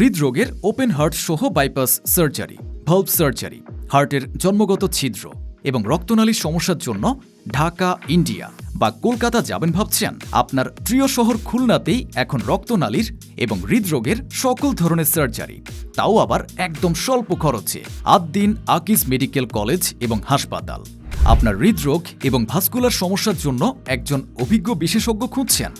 হৃদরোগের open heart সহ bypass surgery valve surgery হার্টের জন্মগত ছিদ্র এবং রক্তনালীর সমস্যার জন্য ঢাকা, ইন্ডিয়া বা কলকাতা যাবেন ভাবছেন? আপনার প্রিয় শহর খুলনাতেই এখন রক্তনালীর এবং হৃদরোগের সকল ধরনের সার্জারি তাও আবার একদম স্বল্প খরচে আদ্দিন আকিজ মেডিকেল কলেজ এবং হাসপাতাল। আপনার হৃদরোগ এবং ভাস্কুলার সমস্যার জন্য একজন অভিজ্ঞ বিশেষজ্ঞ খুঁজছেন?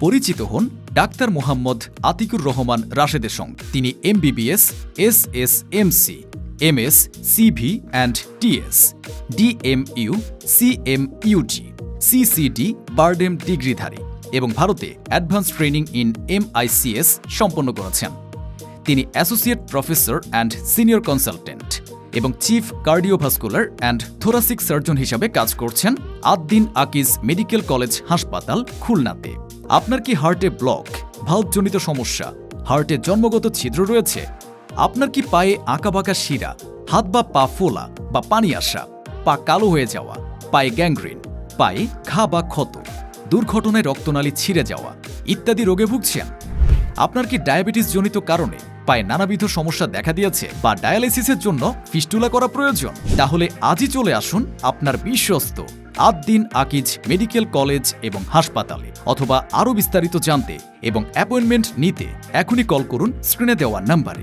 পরিচিত হন ডাক্তার মোহাম্মদ আতিকুর রহমান রাশেদের সঙ্গে। তিনি MBBS S S MC M S CV and TS, DMU, CMUT, CCD, BIRDEM ডিগ্রিধারী এবং ভারতে অ্যাডভান্স ট্রেনিং ইন এমআইসিএস সম্পন্ন করেছেন। তিনি associate professor and senior consultant. এবং chief cardiovascular and thoracic surgeon হিসাবে কাজ করছেন আদ্দিন আকিজ মেডিকেল কলেজ হাসপাতাল, খুলনাতে। আপনার কি হার্টে ব্লক, ভাল্বজনিত সমস্যা, হার্টে জন্মগত ছিদ্র রয়েছে? আপনার কি পায়ে আঁকাবাঁকা শিরা, হাত বা পা ফোলা বা পানি আসা, পা কালো হয়ে যাওয়া, পায়ে গ্যাংগ্রিন, পায়ে ঘা বা ক্ষত, দুর্ঘটনায় রক্তনালী ছিঁড়ে যাওয়া ইত্যাদি রোগে ভুগছেন? আপনার কি ডায়াবেটিস জনিত কারণে পায়ে নানাবিধ সমস্যা দেখা দিয়েছে বা ডায়ালিসিসের জন্য ফিস্টুলা করা প্রয়োজন? তাহলে আজই চলে আসুন আপনার বিশ্বস্ত আদ্দিন আকিজ মেডিকেল কলেজ এবং হাসপাতালে অথবা আরও বিস্তারিত জানতে এবং অ্যাপয়েন্টমেন্ট নিতে এখনই কল করুন স্ক্রিনে দেওয়ার নাম্বারে।